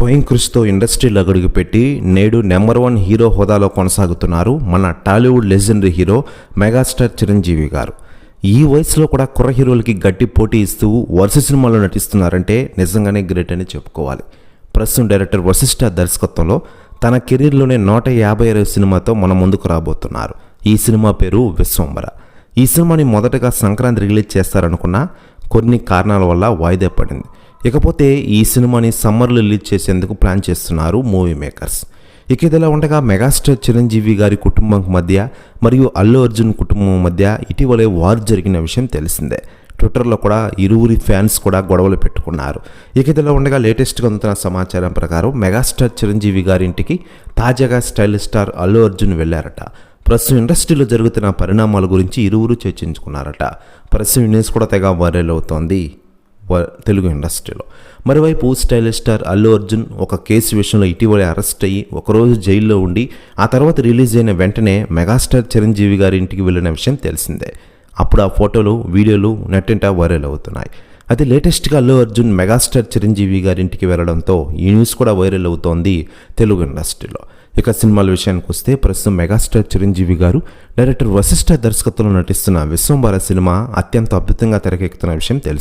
స్వయం కృషితో ఇండస్ట్రీలో అడుగుపెట్టి నేడు నెంబర్ వన్ హీరో హోదాలో కొనసాగుతున్నారు మన Tollywood legendary hero megastar Chiranjeevi garu. ఈ వయసులో కూడా కుర్ర హీరోలకి గట్టి పోటీ ఇస్తూ వరుస సినిమాల్లో నటిస్తున్నారంటే నిజంగానే గ్రేట్ అని చెప్పుకోవాలి. ప్రస్తుతం డైరెక్టర్ వశిష్ఠ దర్శకత్వంలో తన కెరీర్లోనే నూట యాభై ఆరు సినిమాతో మన ముందుకు రాబోతున్నారు. ఈ సినిమా పేరు విశ్వంబర ఈ సినిమాని మొదటగా సంక్రాంతి రిలీజ్ చేస్తారనుకున్నా కొన్ని కారణాల వల్ల వాయిదా పడింది. ఇకపోతే ఈ సినిమాని సమ్మర్లో రిలీజ్ చేసేందుకు ప్లాన్ చేస్తున్నారు మూవీ మేకర్స్. ఇక ఇదిలా ఉండగా మెగాస్టార్ చిరంజీవి గారి కుటుంబం మధ్య మరియు అల్లు అర్జున్ కుటుంబం మధ్య ఇటీవలే వార్ జరిగిన విషయం తెలిసిందే. ట్విట్టర్లో కూడా ఇరువురి ఫ్యాన్స్ కూడా గొడవలు పెట్టుకున్నారు. ఇక ఇదిలా ఉండగా లేటెస్ట్గా అందుతున్న సమాచారం ప్రకారం మెగాస్టార్ చిరంజీవి గారి ఇంటికి తాజాగా స్టైల్ స్టార్ అల్లు అర్జున్ వెళ్ళారట ప్రస్తుతం ఇండస్ట్రీలో జరుగుతున్న పరిణామాల గురించి ఇరువురు చర్చించుకున్నారట. ప్రస్తుతం న్యూస్ కూడా తెగ వైరల్ అవుతోంది. తెలుగు ఇండస్ట్రీలో. మరోవైపు స్టైలిష్ స్టార్ అల్లు అర్జున్ ఒక కేసు విషయంలో ఇటీవలే అరెస్ట్ అయ్యి ఒకరోజు జైల్లో ఉండి ఆ తర్వాత రిలీజ్ అయిన వెంటనే మెగాస్టార్ చిరంజీవి గారి ఇంటికి వెళ్ళిన విషయం తెలిసిందే. అప్పుడు ఆ ఫోటోలు వీడియోలు నెట్టింట వైరల్ అవుతున్నాయి. అయితే లేటెస్ట్గా అల్లు అర్జున్ మెగాస్టార్ చిరంజీవి గారి ఇంటికి వెళ్ళడంతో ఈ న్యూస్ కూడా వైరల్ అవుతోంది తెలుగు ఇండస్ట్రీలో. ఇక సినిమాల విషయానికి వస్తే ప్రస్తుతం మెగాస్టార్ చిరంజీవి గారు డైరెక్టర్ వశిష్ఠ దర్శకత్వంలో నటిస్తున్న విశ్వంభార సినిమా అత్యంత అద్భుతంగా తెరకెక్కుతున్న విషయం తెలుసు